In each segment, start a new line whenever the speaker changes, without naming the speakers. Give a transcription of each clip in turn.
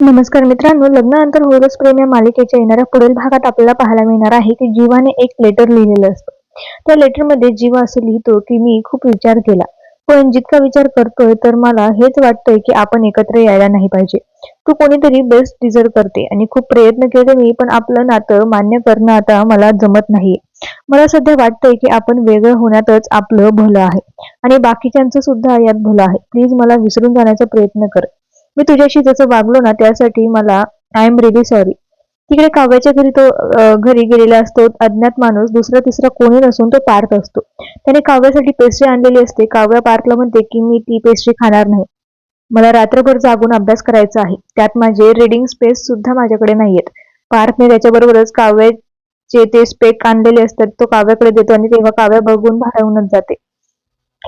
नमस्कार मित्रांनो लग्नानंतर होईलच प्रेम या मालिकेच्या येणाऱ्या पुढील भागात आपल्याला पाहायला मिळणार आहे की जीवाने एक लेटर लिहिलेलं असतं. त्या लेटरमध्ये जीवा असं लिहितो की मी खूप विचार केला. पण जितका विचार करतोय तर मला हेच वाटतंय की आपण एकत्र यायला नाही पाहिजे. तू कोणीतरी बेस्ट डिझर्व करते आणि खूप प्रयत्न केले मी पण आपलं नातं मान्य करणं आता मला जमत नाहीये. मला सध्या वाटतंय की आपण वेगळं होण्यातच आपलं भलं आहे. आणि बाकीच्यांचं सुद्धा यात भलं आहे. प्लीज मला विसरून जाण्याचा प्रयत्न कर. मी तुझ्याशी जसं वागलो ना त्यासाठी मला आय एम रिली सॉरी तिकडे काव्याच्या घरी तो घरी गेलेला असतो अज्ञात माणूस. दुसरा तिसरा कोणी नसून तो पार्थ असतो. त्याने काव्यासाठी पेस्ट्री आणलेली असते. काव्या पार्थला म्हणते की मी ती पेस्ट्री खाणार नाही. मला रात्रभर जागून अभ्यास करायचा आहे. त्यात माझे रीडिंग स्पेस सुद्धा माझ्याकडे नाहीयेत. पार्थने त्याच्याबरोबरच काव्याचे ते स्पेक आणलेले असतात तो काव्याकडे देतो आणि तेव्हा काव्या बघून भारावूनच जाते.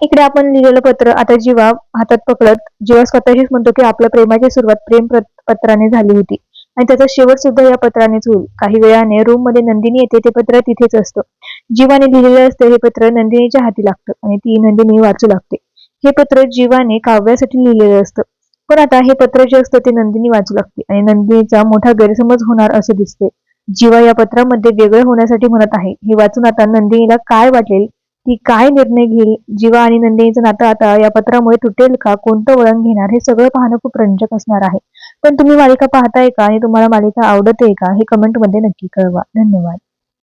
इकडे आपण लिहिलेलं पत्र आता जीवा हातात पकडत जीवा स्वतःशीच म्हणतो की आपल्या प्रेमाची सुरुवात प्रेम पत्राने झाली होती. आणि त्याचा शेवट सुद्धा या पत्रानेच होईल. काही वेळाने रूममध्ये नंदिनी येते ते पत्र तिथेच असतं. जीवाने लिहिलेलं असतं हे पत्र नंदिनीच्या हाती लागतं आणि ती नंदिनी वाचू लागते. हे पत्र जीवाने काव्यासाठी लिहिलेलं असतं. पण आता हे पत्र जे असतं ते नंदिनी वाचू लागते आणि नंदिनीचा मोठा गैरसमज होणार असं दिसते. जीवा या पत्रामध्ये वेगळं होण्यासाठी म्हणत आहे. हे वाचून आता नंदिनीला काय वाटेल? ती काय निर्णय घेईल? जीवा आणि नंदिनीचं नातं आता या पत्रामुळे तुटेल का? कोणतं वळण घेणार? हे सगळं पाहणं खूप रंजक असणार आहे. पण तुम्ही मालिका पाहताय का? आणि तुम्हाला मालिका आवडते का? हे कमेंटमध्ये नक्की कळवा. धन्यवाद.